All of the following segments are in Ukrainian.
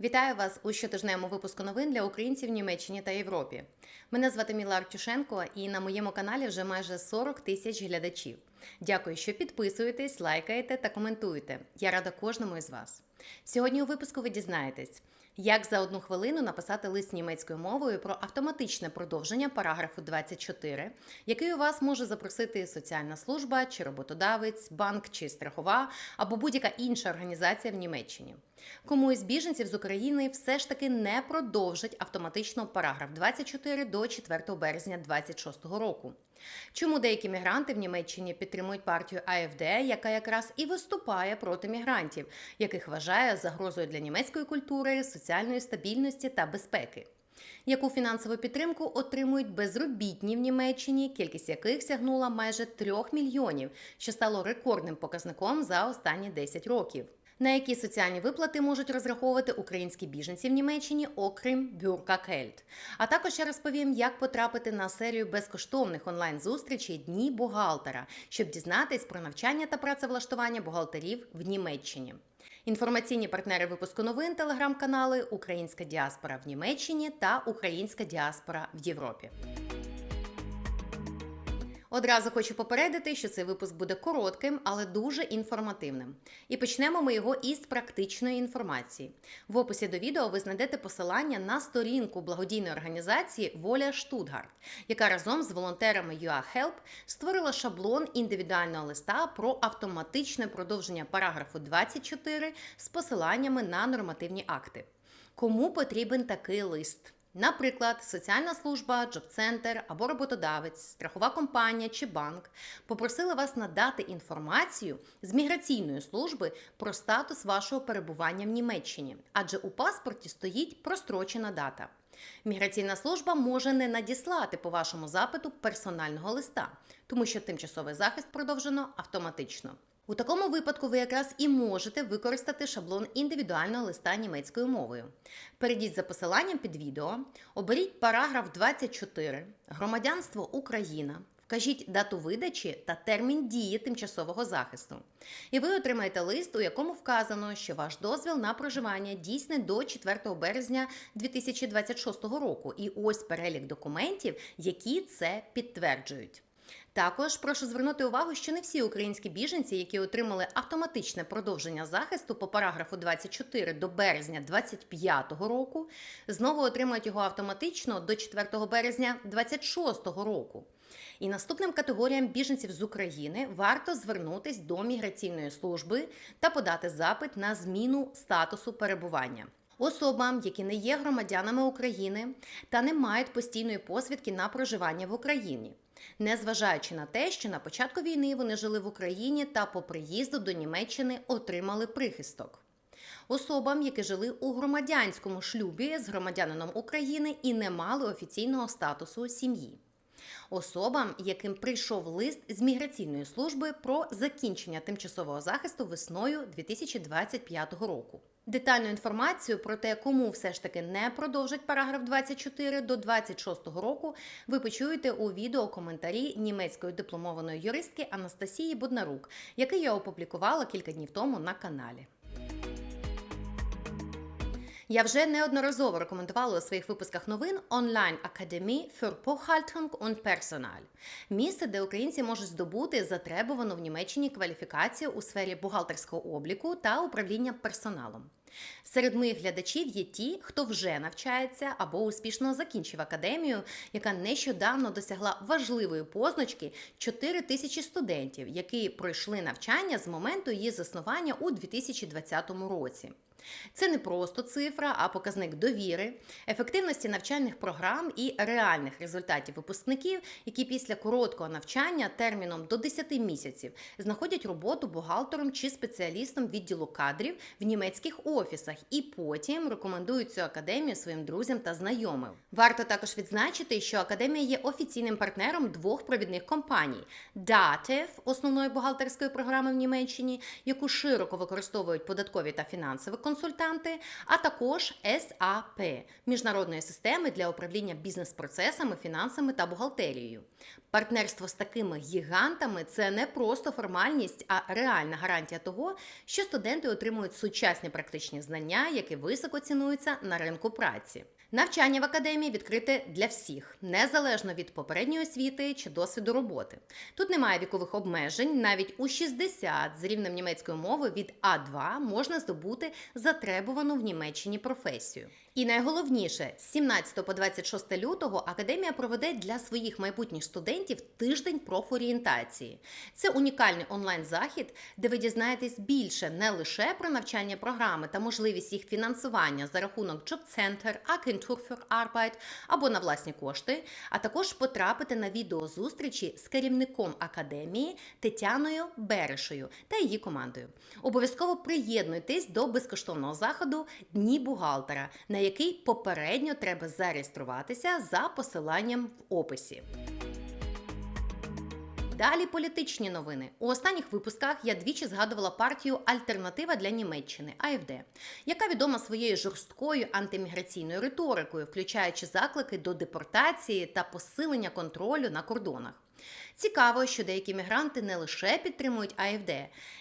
Вітаю вас у щотижневому випуску новин для українців в Німеччині та Європі. Мене звати Міла Артюшенко, і на моєму каналі вже майже 40 тисяч глядачів. Дякую, що підписуєтесь, лайкаєте та коментуєте. Я рада кожному із вас. Сьогодні у випуску ви дізнаєтесь, як за одну хвилину написати лист німецькою мовою про автоматичне продовження параграфу 24, який у вас може запросити соціальна служба чи роботодавець, банк чи страхова або будь-яка інша організація в Німеччині. Кому із біженців з України все ж таки не продовжить автоматично параграф 24 до 4 березня 2026 року. Чому деякі мігранти в Німеччині підтримують партію АФД, яка якраз і виступає проти мігрантів, яких вважає загрозою для німецької культури, соціальної стабільності та безпеки? Яку фінансову підтримку отримують безробітні в Німеччині, кількість яких сягнула майже 3 мільйонів, що стало рекордним показником за останні 10 років? На які соціальні виплати можуть розраховувати українські біженці в Німеччині, окрім Бюркакельт? А також я розповім, як потрапити на серію безкоштовних онлайн-зустрічей Дні бухгалтера, щоб дізнатись про навчання та працевлаштування бухгалтерів в Німеччині. Інформаційні партнери випуску новин телеграм-канали Українська діаспора в Німеччині та Українська діаспора в Європі. Одразу хочу попередити, що цей випуск буде коротким, але дуже інформативним. І почнемо ми його із практичної інформації. В описі до відео ви знайдете посилання на сторінку благодійної організації Воля Штутгарт, яка разом з волонтерами UA створила шаблон індивідуального листа про автоматичне продовження параграфу 24 з посиланнями на нормативні акти. Кому потрібен такий лист? Наприклад, соціальна служба, джоб-центр або роботодавець, страхова компанія чи банк попросили вас надати інформацію з міграційної служби про статус вашого перебування в Німеччині, адже у паспорті стоїть прострочена дата. Міграційна служба може не надіслати по вашому запиту персонального листа, тому що тимчасовий захист продовжено автоматично. У такому випадку ви якраз і можете використати шаблон індивідуального листа німецькою мовою. Перейдіть за посиланням під відео, оберіть параграф 24, громадянство Україна, вкажіть дату видачі та термін дії тимчасового захисту. І ви отримаєте лист, у якому вказано, що ваш дозвіл на проживання дійсний до 4 березня 2026 року. І ось перелік документів, які це підтверджують. Також прошу звернути увагу, що не всі українські біженці, які отримали автоматичне продовження захисту по параграфу 24 до березня 2025 року, знову отримають його автоматично до 4 березня 2026 року. І наступним категоріям біженців з України варто звернутись до міграційної служби та подати запит на зміну статусу перебування. Особам, які не є громадянами України та не мають постійної посвідки на проживання в Україні, незважаючи на те, що на початку війни вони жили в Україні та по приїзду до Німеччини отримали прихисток. Особам, які жили у громадянському шлюбі з громадянином України і не мали офіційного статусу сім'ї. Особам, яким прийшов лист з міграційної служби про закінчення тимчасового захисту весною 2025 року. Детальну інформацію про те, кому все ж таки не продовжить параграф 24 до 26 року, ви почуєте у відео коментарі німецької дипломованої юристки Анастасії Боднарук, який я опублікувала кілька днів тому на каналі. Я вже неодноразово рекомендувала у своїх випусках новин онлайн Академії für Buchhaltung und Personal – місце, де українці можуть здобути затребувану в Німеччині кваліфікацію у сфері бухгалтерського обліку та управління персоналом. Серед моїх глядачів є ті, хто вже навчається або успішно закінчив академію, яка нещодавно досягла важливої позначки 4 тисячі студентів, які пройшли навчання з моменту її заснування у 2020 році. Це не просто цифра, а показник довіри, ефективності навчальних програм і реальних результатів випускників, які після короткого навчання терміном до 10 місяців знаходять роботу бухгалтером чи спеціалістом відділу кадрів в німецьких офісах і потім рекомендують цю академію своїм друзям та знайомим. Варто також відзначити, що академія є офіційним партнером двох провідних компаній: DATEV, основної бухгалтерської програми в Німеччині, яку широко використовують податкові та фінансові консультанти, а також САП міжнародної системи для управління бізнес-процесами, фінансами та бухгалтерією. Партнерство з такими гігантами це не просто формальність, а реальна гарантія того, що студенти отримують сучасні практичні знання, які високо цінуються на ринку праці. Навчання в академії відкрите для всіх, незалежно від попередньої освіти чи досвіду роботи. Тут немає вікових обмежень, навіть у 60 з рівнем німецької мови від А2 можна здобути затребувану в Німеччині професію. І найголовніше, з 17 по 26 лютого академія проведе для своїх майбутніх студентів тиждень профорієнтації. Це унікальний онлайн-захід, де ви дізнаєтесь більше не лише про навчання програми та можливість їх фінансування за рахунок Job Center, Agentur für Arbeit або на власні кошти, а також потрапити на відеозустрічі з керівником академії Тетяною Берешею та її командою. Обов'язково приєднуйтесь до безкоштовного заходу Дні бухгалтера, на який попередньо треба зареєструватися за посиланням в описі. Далі політичні новини. У останніх випусках я двічі згадувала партію Альтернатива для Німеччини АФД, яка відома своєю жорсткою антиміграційною риторикою, включаючи заклики до депортації та посилення контролю на кордонах. Цікаво, що деякі мігранти не лише підтримують АФД,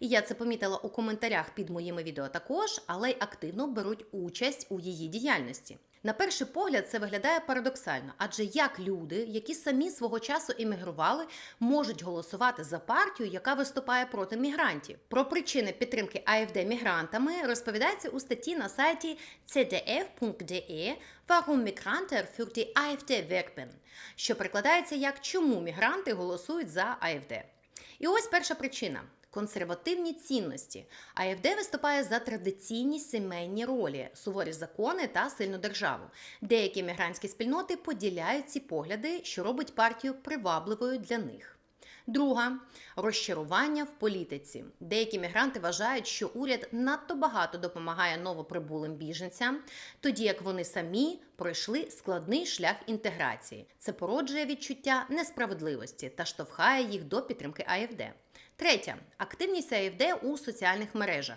і я це помітила у коментарях під моїми відео також, але й активно беруть участь у її діяльності. На перший погляд це виглядає парадоксально, адже як люди, які самі свого часу іммігрували, можуть голосувати за партію, яка виступає проти мігрантів. Про причини підтримки АФД мігрантами розповідається у статті на сайті cdf.de Warum Migranten für die AfD werben, що перекладається як чому мігранти голосують за АФД. І ось перша причина. Консервативні цінності. АФД виступає за традиційні сімейні ролі, суворі закони та сильну державу. Деякі мігрантські спільноти поділяють ці погляди, що робить партію привабливою для них. Друга розчарування в політиці. Деякі мігранти вважають, що уряд надто багато допомагає новоприбулим біженцям, тоді як вони самі пройшли складний шлях інтеграції. Це породжує відчуття несправедливості та штовхає їх до підтримки АФД. Третя активність АФД у соціальних мережах.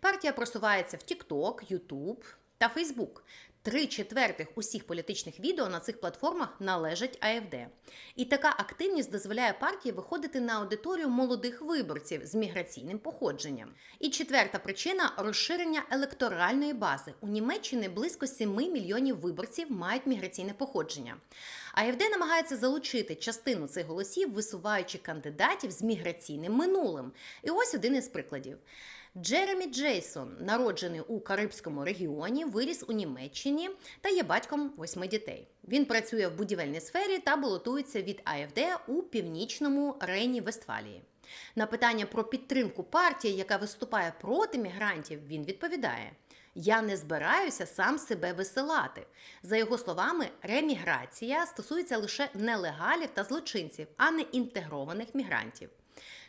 Партія просувається в TikTok, YouTube та Facebook. Три четвертих усіх політичних відео на цих платформах належать АФД. І така активність дозволяє партії виходити на аудиторію молодих виборців з міграційним походженням. І четверта причина розширення електоральної бази. У Німеччині близько 7 мільйонів виборців мають міграційне походження. АФД намагається залучити частину цих голосів, висуваючи кандидатів з міграційним минулим. І ось один із прикладів. Джеремі Джейсон, народжений у Карибському регіоні, виріс у Німеччині та є батьком восьми дітей. Він працює в будівельній сфері та балотується від АФД у північному Рейні Вестфалії. На питання про підтримку партії, яка виступає проти мігрантів, він відповідає: Я не збираюся сам себе висилати. За його словами, реміграція стосується лише нелегалів та злочинців, а не інтегрованих мігрантів.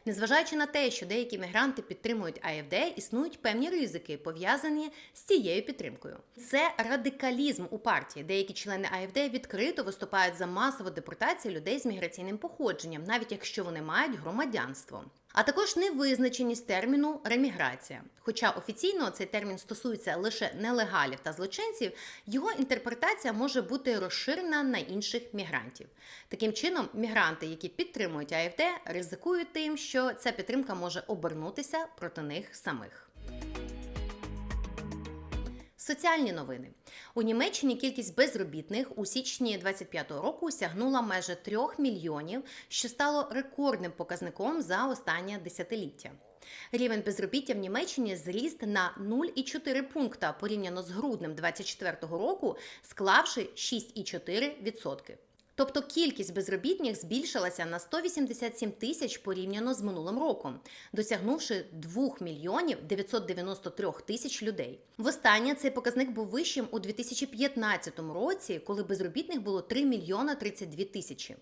Незважаючи на те, що деякі мігранти підтримують АФД, існують певні ризики, пов'язані з цією підтримкою. Це радикалізм у партії. Деякі члени АФД відкрито виступають за масову депортацію людей з міграційним походженням, навіть якщо вони мають громадянство. А також невизначеність терміну реміграція. Хоча офіційно цей термін стосується лише нелегалів та злочинців, його інтерпретація може бути розширена на інших мігрантів. Таким чином, мігранти, які підтримують АФД, ризикують тим, що ця підтримка може обернутися проти них самих. Соціальні новини у Німеччині кількість безробітних у січні 25-го року сягнула майже 3 мільйонів, що стало рекордним показником за останнє десятиліття. Рівень безробіття в Німеччині зріс на 0,4 пункта порівняно з груднем 24-го року, склавши 6,4%. Тобто кількість безробітних збільшилася на 187 тисяч порівняно з минулим роком, досягнувши 2 мільйонів 993 тисяч людей. Востаннє цей показник був вищим у 2015 році, коли безробітних було 3 мільйона 32 тисячі.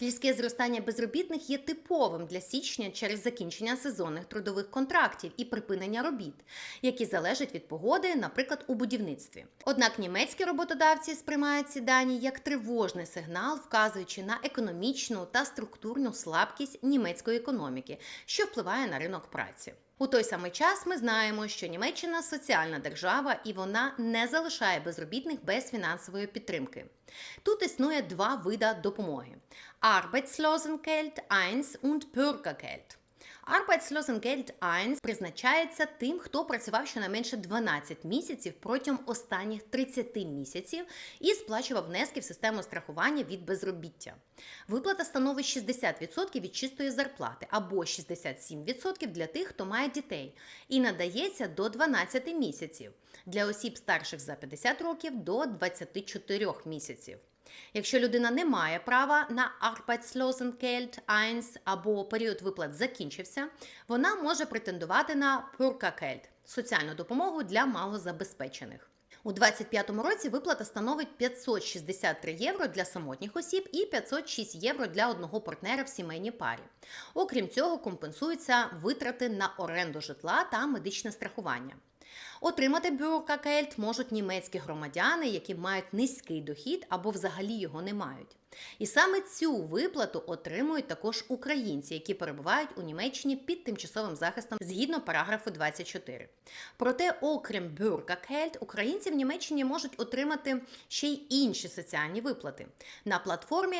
Різке зростання безробітних є типовим для січня через закінчення сезонних трудових контрактів і припинення робіт, які залежать від погоди, наприклад, у будівництві. Однак німецькі роботодавці сприймають ці дані як тривожний сигнал, вказуючи на економічну та структурну слабкість німецької економіки, що впливає на ринок праці. У той самий час ми знаємо, що Німеччина соціальна держава і вона не залишає безробітних без фінансової підтримки. Тут існує два вида допомоги: Arbeitslosengeld 1 und Bürgergeld. Arbeitslosengeld 1 призначається тим, хто працював щонайменше 12 місяців протягом останніх 30 місяців і сплачував внески в систему страхування від безробіття. Виплата становить 60% від чистої зарплати або 67% для тих, хто має дітей, і надається до 12 місяців для осіб старших за 50 років до 24 місяців. Якщо людина не має права на Arbeitslosengeld 1 або період виплат закінчився, вона може претендувати на Bürgergeld – соціальну допомогу для малозабезпечених. У 2025 році виплата становить 563 євро для самотніх осіб і 506 євро для одного партнера в сімейній парі. Окрім цього, компенсуються витрати на оренду житла та медичне страхування. Отримати бюрокакельт можуть німецькі громадяни, які мають низький дохід або взагалі його не мають. І саме цю виплату отримують також українці, які перебувають у Німеччині під тимчасовим захистом згідно параграфу 24. Проте, окрім бюркакельт, українці в Німеччині можуть отримати ще й інші соціальні виплати. На платформі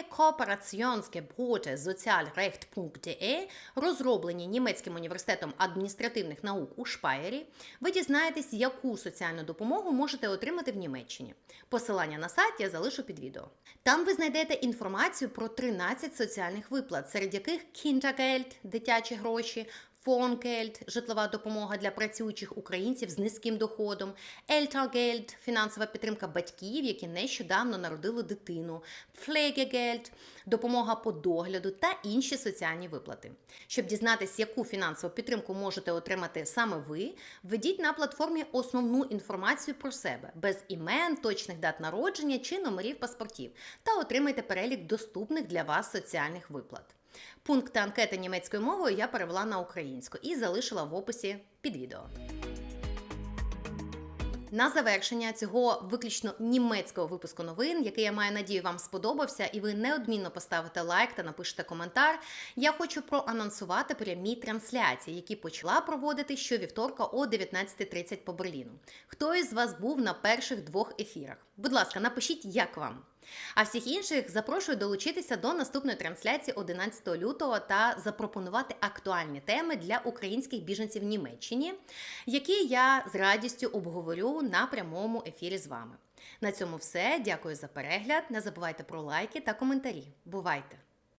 Sozialrecht.de, розроблені німецьким університетом адміністративних наук у Шпаєрі, ви дізнаєтесь, яку соціальну допомогу можете отримати в Німеччині. Посилання на сайт я залишу під відео. Там ви знайдете інформацію про 13 соціальних виплат, серед яких Kindergeld – дитячі гроші, Фонкельд житлова допомога для працюючих українців з низьким доходом, Ельтергельд фінансова підтримка батьків, які нещодавно народили дитину, Пфлегегельд допомога по догляду та інші соціальні виплати. Щоб дізнатися, яку фінансову підтримку можете отримати саме ви, введіть на платформі основну інформацію про себе без імен, точних дат народження чи номерів паспортів та отримайте перелік доступних для вас соціальних виплат. Пункти анкети німецькою мовою я перевела на українську і залишила в описі під відео. На завершення цього виключно німецького випуску новин, який я маю надію вам сподобався, і ви неодмінно поставите лайк та напишете коментар. Я хочу проанонсувати прямі трансляції, які почала проводити щовівторка о 19.30 по Берліну. Хто із вас був на перших двох ефірах? Будь ласка, напишіть, як вам. А всіх інших запрошую долучитися до наступної трансляції 11 лютого та запропонувати актуальні теми для українських біженців в Німеччині, які я з радістю обговорю на прямому ефірі з вами. На цьому все. Дякую за перегляд. Не забувайте про лайки та коментарі. Бувайте!